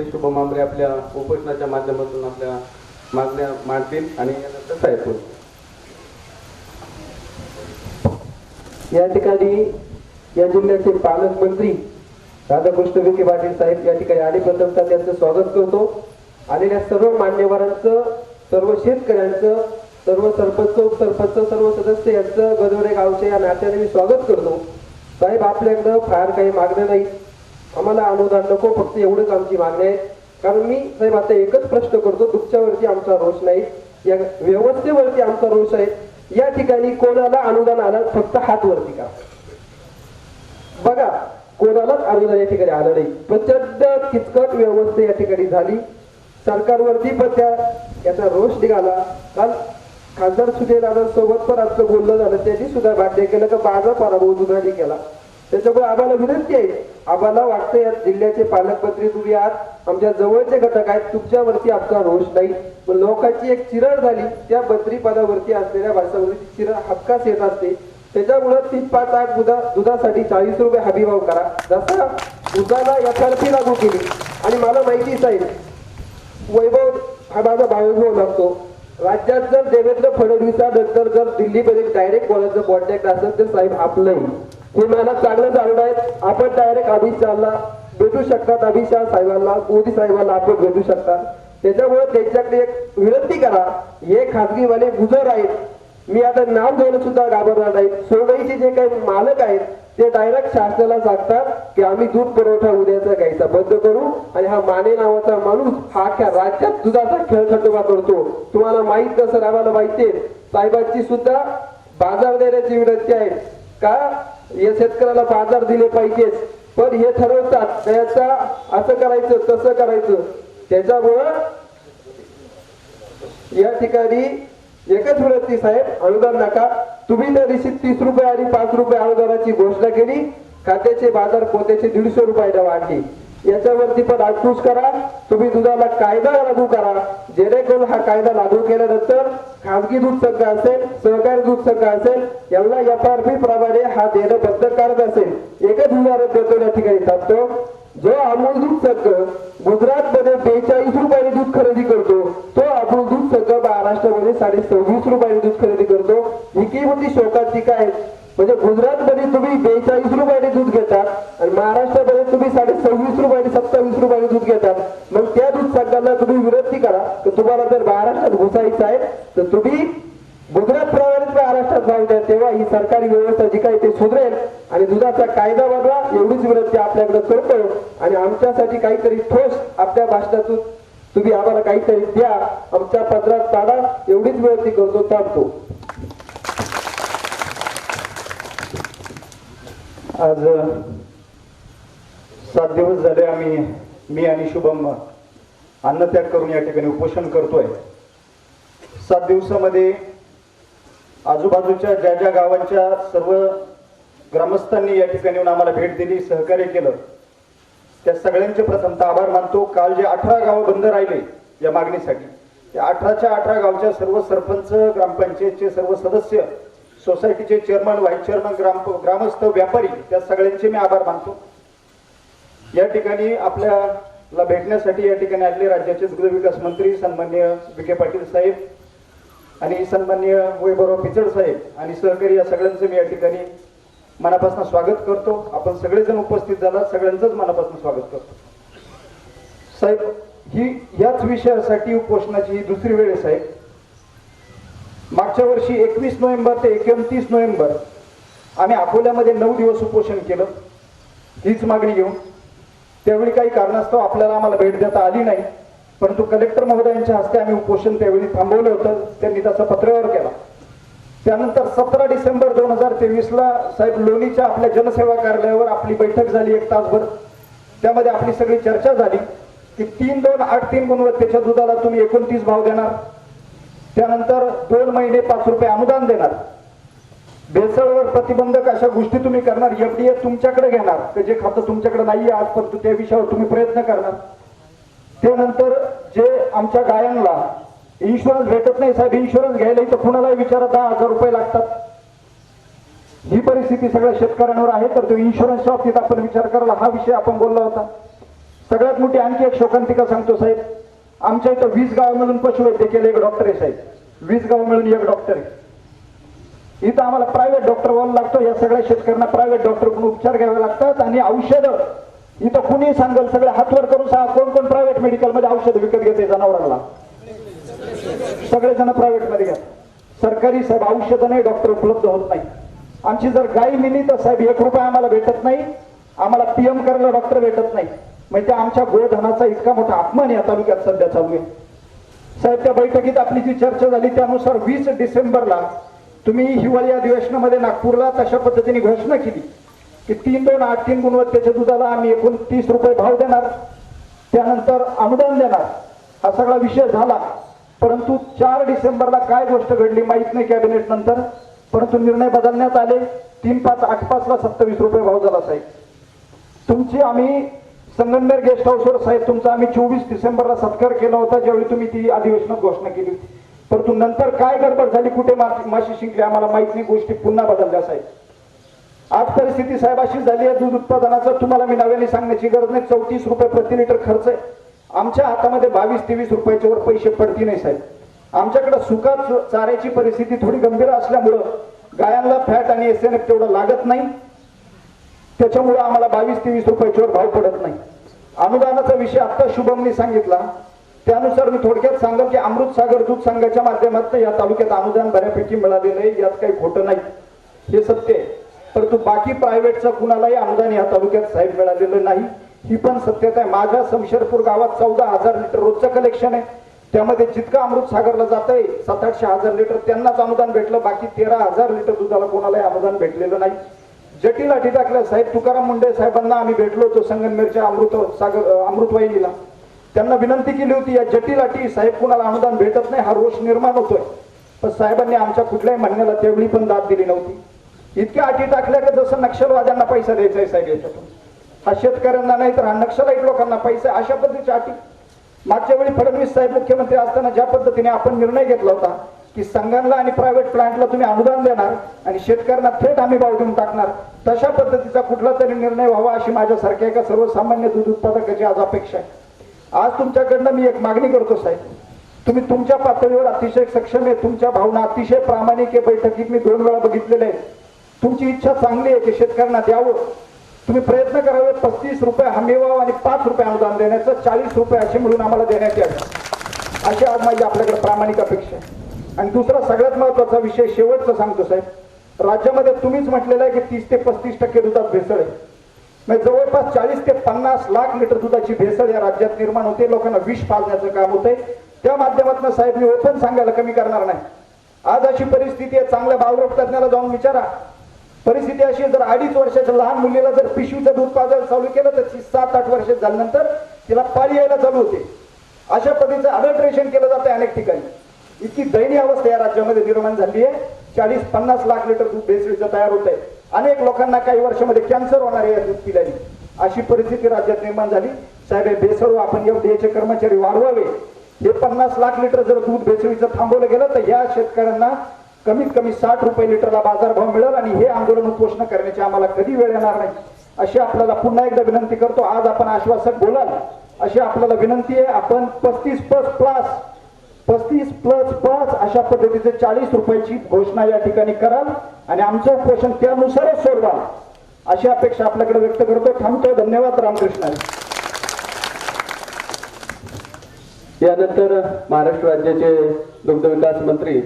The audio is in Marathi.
शुभम मांबरे आपल्या उपोषणाच्या माध्यमातून आपल्या मागण्या मांडतील आणि यानंतर साहेब या ठिकाणी या जिल्ह्याचे पालकमंत्री राधाकृष्ण विखे पाटील साहेब या ठिकाणी आणि प्रथमता त्यांचं स्वागत करतो. आलेल्या सर्व मान्यवरांचं सर्व शेतकऱ्यांचं सर्व सरपंच उपसरपंच सर्व सदस्य यांचं गदवडे गावचे या नात्याने मी स्वागत करतो. साहेब आपल्याकडं फार काही मागणं नाही. आम्हाला अनुदान नको फक्त एवढंच आमची मागणी आहे. कारण मी साहेब आता एकच प्रश्न करतो तुमच्यावरती आमचा रोष नाही. या व्यवस्थेवरती आमचा रोष आहे. या ठिकाणी कोणाला अनुदान आलं फक्त हात वरती का? बघा कोणालाच अनुदान या ठिकाणी आलं नाही. प्रचंड किचकट व्यवस्था या ठिकाणी झाली. सरकारवरती पण त्या याचा रोष निघाला. काल खासदार सुजय सोबत पण आमचं बोललं झालं त्यांनी सुद्धा मान्य केलं का माझा पराभव दुधाने केला. त्याच्यामुळे आम्हाला विनंती आहे. आम्हाला वाटतं या जिल्ह्याचे पालकमंत्री तुम्ही आहात. आमच्या जवळचे घटक आहेत. तुमच्यावरती आमचा रोष नाही. पण लोकांची एक चिरड झाली. त्या मंत्रीपदावरती असलेल्या भाषावरती चिरड हक्कास येत असते. त्याच्यामुळं तीन पाच आठ दुधा दुधासाठी चाळीस रुपये हमीभाव करा. जसा दुधाला एफआरपी लागू केली. आणि मला माहितीच आहे वैभव हा माझा भाऊ लागतो. राज्यात जर देवेंद्र फडणवीसानंतर जर दिल्लीमध्ये डायरेक्ट बोलायचं कॉन्टॅक्ट असेल तर साहेब आपलंही हे मला चांगलं जाणून आहे. आपण डायरेक्ट अमित शहाला भेटू शकतात अमित शहा साहेबांना मोदी साहेबांना आपण भेटू शकतात. त्याच्यामुळे त्यांच्याकडे एक विनंती करा हे खाजगीवाले गुजर आहेत. मी आता नाव घेणं सुद्धा घाबरणार नाही. सोडईचे जे काही मालक आहेत ते डायरेक्ट शासनाला सांगतात की आम्ही दूध पुरवठा उद्याचा घ्यायचा बंद करू. आणि हा माने नावाचा माणूस हा अख्या राज्यात दुधाचा खेळखंडोबा करतो. तुम्हाला माहीत नसेल आम्हाला माहितीये साहेबांची सुद्धा बाजार देण्याची विनंती आहे. का? या शेतकऱ्याला बाजार दिले पाहिजेत. पण हे ठरवतात त्याचा असं करायचं तसं करायचं. त्याच्यामुळं या ठिकाणी एकच विनंती साहेब अनुदान नका. तुम्ही त्या दिवशी तीस रुपये आणि पाच रुपये अनुदानाची घोषणा केली खात्याचे बाजार पोत्याचे दीडशे रुपयाला वाढली याच्यावरती पण अंकुश करा. तुम्ही दुधाला कायदा लागू करा. जेणेकरून हा कायदा लागू केल्यानंतर खाजगी दूध संघ असेल सहकारी दूध संघ असेल यांना एफ आर प्रमाणे हा देणं बंधनकारक असेल. एकच उदाहरण देतो या ठिकाणी थांबतो. जो अमूल दूध संघ गुजरात मध्ये बेचाळीस रुपयाने दूध खरेदी करतो. अमूल महाराष्ट्रामध्ये साडे सव्वीस रुपयाने दूध खरेदी करतो. ही म्हणजे शोकाची काय म्हणजे गुजरात मध्ये तुम्ही बेचाळीस रुपयाने दूध घेतात आणि महाराष्ट्रामध्ये तुम्ही साडे सव्वीस रुपयाने सत्तावीस रुपयाने दूध घेतात. मग त्या दूध संघाला तुम्ही विनंती करा तर तुम्हाला जर महाराष्ट्रात घुसायचं आहे तर तुम्ही गुजरात प्रमाणेच महाराष्ट्रात जाऊ द्या. तेव्हा ही सरकारी व्यवस्था जी काही ते सुधरेल आणि दुधाचा कायदा बनवा एवढीच विनंती आपल्याकडे करतो आणि आमच्यासाठी काहीतरी ठोस आपल्या भाषणातून तुम्ही आम्हाला काहीतरी द्या आमच्या पदरात पाडा एवढीच विनंती करतो थांबतो. आज सात दिवस झाले आम्ही मी आणि शुभम अन्नत्याग करून या ठिकाणी उपोषण करतोय. सात दिवसामध्ये आजूबाजूच्या ज्या ज्या गावांच्या सर्व ग्रामस्थांनी या ठिकाणी येऊन आम्हाला भेट दिली सहकार्य केलं. त्या सगळ्यांचे प्रथमतः आभार मानतो. काल जे अठरा गावं बंद राहिले या मागणीसाठी त्या अठराच्या अठरा गावच्या सर्व सरपंच ग्रामपंचायतचे सर्व सदस्य सोसायटीचे चेअरमन व्हाईस चेअरमन ग्राम ग्रामस्थ व्यापारी त्या सगळ्यांचे मी आभार मानतो. या ठिकाणी आपल्याला भेटण्यासाठी या ठिकाणी आलेले राज्याचे दुग्ध विकास मंत्री सन्मान्य विखे पाटील साहेब आणि सन्मान्य वैभवराव पिचड साहेब आणि सहकारी या सगळ्यांचं मी या ठिकाणी मनापासून स्वागत करतो. आपण सगळेजण उपस्थित झाला सगळ्यांचंच मनापासून स्वागत करतो. साहेब ही याच विषयासाठी उपोषणाची ही दुसरी वेळ आहे साहेब. मागच्या वर्षी एकवीस नोव्हेंबर ते एकोणतीस नोव्हेंबर आम्ही अकोल्यामध्ये नऊ दिवस उपोषण केलं. हीच मागणी घेऊन. त्यावेळी काही कारणास्तव आपल्याला आम्हाला भेट देता आली नाही. परंतु कलेक्टर महोदयांच्या हस्ते आम्ही उपोषण त्यावेळी थांबवलं होतं. त्यांनी त्याचा पत्रव्यवहार केला. त्यानंतर सतरा डिसेंबर दोन हजार तेवीसला साहेब लोणीच्या आपल्या जनसेवा कार्यालयावर आपली बैठक झाली एक तासभर. त्यामध्ये आपली सगळी चर्चा झाली की तीन दोन आठ तीन गुणवत्तेच्या दुधाला तुम्ही एकोणतीस भाव देणार. त्यानंतर दोन महिने पाच रुपये अनुदान देणार. भेसळवर प्रतिबंधक अशा गोष्टी तुम्ही करणार. एफडीए तुमच्याकडे घेणार. ते जे खातं तुमच्याकडे नाहीये आजपर्यंत त्या विषयावर तुम्ही प्रयत्न करणार. त्यानंतर जे आमच्या गायांना इन्शुरन्स भेटत नाही साहेब. इन्शुरन्स घ्यायला इथं कुणालाही विचारा दहा हजार रुपये लागतात. ही परिस्थिती सगळ्या शेतकऱ्यांवर आहे तर तो इन्शुरन्सच्या बाबतीत आपण विचार करायला. हा विषय आपण बोलला होता. सगळ्यात मोठी आणखी एक शोकांतिका सांगतो साहेब. आमच्या इथं वीस गाव मिळून पशुवैद्यकीय एक डॉक्टर आहे साहेब. वीस गाव मिळून एक डॉक्टर आहे. इथं आम्हाला प्रायव्हेट डॉक्टर व्हायला लागतो. या सगळ्या शेतकऱ्यांना प्रायव्हेट डॉक्टरकडून उपचार घ्यावे लागतात आणि औषधं. इथं कुणी सांगेल सगळे हातवर करून सांगा कोण कोण प्रायव्हेट मेडिकलमध्ये औषध विकत घेते जनावरांना. सगळेजण प्रायव्हेटमध्ये प्रायव्हेट घ्या सरकारी साहेब औषधं नाही डॉक्टर उपलब्ध होत नाही. आमची जर गाय मिली तर साहेब एक रुपया आम्हाला भेटत नाही. आम्हाला पीएम करायला डॉक्टर भेटत नाही. म्हणजे आमच्या गोधनाचा इतका मोठा अपमान या तालुक्यात सध्या चालू आहे. साहेब त्या बैठकीत आपली जी चर्चा झाली त्यानुसार वीस डिसेंबरला तुम्ही हिवाळी अधिवेशनामध्ये नागपूरला तशा पद्धतीने घोषणा केली की तीन दोन आठ तीन गुणवत्तेच्या दुधाला आम्ही एकूण तीस रुपये भाव देणार. त्यानंतर अनुदान देणार. हा सगळा विषय झाला. परंतु चार डिसेंबरला काय गोष्ट घडली माहीत नाही कॅबिनेट नंतर. परंतु निर्णय बदलण्यात आले. तीन पाच आठ पाचला सत्तावीस रुपये भाव झाला साहेब. तुमची आम्ही संगमनेर गेस्ट हाऊसवर साहेब तुमचा आम्ही चोवीस डिसेंबरला सत्कार केला होता ज्यावेळी तुम्ही ती अधिवेशनात घोषणा केली होती. परंतु नंतर काय गडबड झाली कुठे माशी शिंकली आम्हाला माहीत नाही गोष्टी पुन्हा बदलल्या साहेब. आज परिस्थिती साहेब अशी झाली आहे दूध उत्पादनाचं तुम्हाला मी नव्याने सांगण्याची गरज नाही. चौतीस रुपये प्रति लिटर खर्च आहे. आमच्या हातामध्ये बावीस तेवीस रुपयाच्या वर पैसे पडती नाही साहेब. आमच्याकडे सुका चाऱ्याची परिस्थिती थोडी गंभीर असल्यामुळं गायांना फॅट आणि एस एन एफ तेवढं लागत नाही. त्याच्यामुळं आम्हाला बावीस तेवीस रुपयाच्यावर भाव पडत नाही. अनुदानाचा विषय आत्ता शुभमनी सांगितला. त्यानुसार मी थोडक्यात सांगेल की अमृत सागर दूध संघाच्या माध्यमातून या तालुक्यात अनुदान बऱ्यापैकी मिळालेलं आहे. यात काही खोटं नाही. हे सत्य आहे. परंतु बाकी प्रायव्हेटचं कुणालाही अनुदान या तालुक्यात साहेब मिळालेलं नाही. ही पण सत्यता आहे. माझ्या समशेरपूर गावात चौदा हजार लिटर रोजचं कलेक्शन आहे. त्यामध्ये जितकं अमृत सागरला जात आहे सात आठशे हजार लिटर त्यांनाच अनुदान भेटलं. बाकी तेरा हजार लिटर दुधाला कोणालाही अनुदान भेटलेलं नाही. जटील अटी टाकल्या साहेब. तुकाराम मुंडे साहेबांना आम्ही भेटलो होतो संगमनेरच्या अमृत सागर अमृतवाहिनीला त्यांना विनंती केली होती या जटील अटी साहेब कुणाला अनुदान भेटत नाही हा रोष निर्माण होतोय. पण साहेबांनी आमच्या कुठल्याही म्हणण्याला तेवढी पण दाद दिली नव्हती. इतक्या अटी टाकल्या का जसं नक्षलवाद्यांना पैसा द्यायचा आहे साहेब याच्यातून. हा शेतकऱ्यांना नाही तर हा नक्षलाईट लोकांना पैसा अशा पद्धतीच्या अटी. मागच्या वेळी फडणवीस साहेब मुख्यमंत्री असताना ज्या पद्धतीने आपण निर्णय घेतला होता की संघांना आणि प्रायव्हेट प्लांटला तुम्ही अनुदान देणार आणि शेतकऱ्यांना थेट आम्ही भाव देऊन टाकणार तशा पद्धतीचा कुठला तरी निर्णय व्हावा अशी माझ्यासारख्या एका सर्वसामान्य दूध उत्पादकाची आज अपेक्षा आहे. आज तुमच्याकडनं मी एक मागणी करतो साहेब. तुम्ही तुमच्या पातळीवर अतिशय सक्षम आहे तुमच्या भावना अतिशय प्रामाणिक आहे बैठकीत मी दोन वेळा बघितलेले आहेत. तुमची इच्छा चांगली आहे की शेतकऱ्यांना द्यावं. तुम्ही प्रयत्न करावे पस्तीस रुपये हमीभाव आणि पाच रुपये अनुदान देण्याचं चाळीस रुपये असे मिळून आम्हाला देण्यात यावे अशी आज माझी आपल्याकडे प्रामाणिक अपेक्षा आहे. आणि दुसरा सगळ्यात महत्त्वाचा विषय शेवटचा सांगतो साहेब. राज्यामध्ये तुम्हीच म्हटलेलं आहे की तीस ते पस्तीस टक्के दुधात भेसळ आहे. म्हणजे जवळपास चाळीस ते पन्नास लाख लिटर दुधाची भेसळ या राज्यात निर्माण होते. लोकांना विष पाजण्याचं काम होतंय. त्या माध्यमातून साहेब मी ओपन सांगायला कमी करणार नाही. आज अशी परिस्थिती आहे. चांगल्या बालरोग तज्ञाला जाऊन विचारा. परिस्थिती अशी जर अडीच वर्षाच्या लहान मुलीला जर पिशवीचं दूध पाजायला चालू केलं तर ती सात आठ वर्ष झाल्यानंतर तिला पाळी यायला चालू होते. अशा पद्धतीचं अडल्ट्रेशन केलं जातं अनेक ठिकाणी. इतकी दयनीय अवस्था या राज्यामध्ये निर्माण झाली आहे. चाळीस पन्नास लाख लिटर दूध भेसळीचं तयार होत आहे अनेक लोकांना काही वर्षामध्ये कॅन्सर होणार आहे या दूध पिल्याने. अशी परिस्थिती राज्यात निर्माण झाली. साहेब हे भेसळ आपण एवढे कर्मचारी वाढवावे. हे पन्नास लाख लिटर जर दूध भेसळीचं थांबवलं गेलं तर या शेतकऱ्यांना कमीत कमी साठ रुपये लिटरला बाजारभाव मिळेल आणि हे आंदोलन उपोषण करण्याची आम्हाला कधी वेळ येणार नाही. अशी आपल्याला पुन्हा एकदा विनंती करतो. आज आपण आश्वासक बोलाल. अशी आपल्याला विनंती आहे आपण पस्तीस प्लस प्लस पस्तीस प्लस पाच अशा पद्धतीचे चाळीस रुपयाची घोषणा या ठिकाणी कराल आणि आमचं उपोषण त्यानुसारच सोडवाल. अशी अपेक्षा आपल्याकडे व्यक्त करतो. थांबतो धन्यवाद. रामकृष्ण. यानंतर महाराष्ट्र राज्याचे दुग्ध विकास मंत्री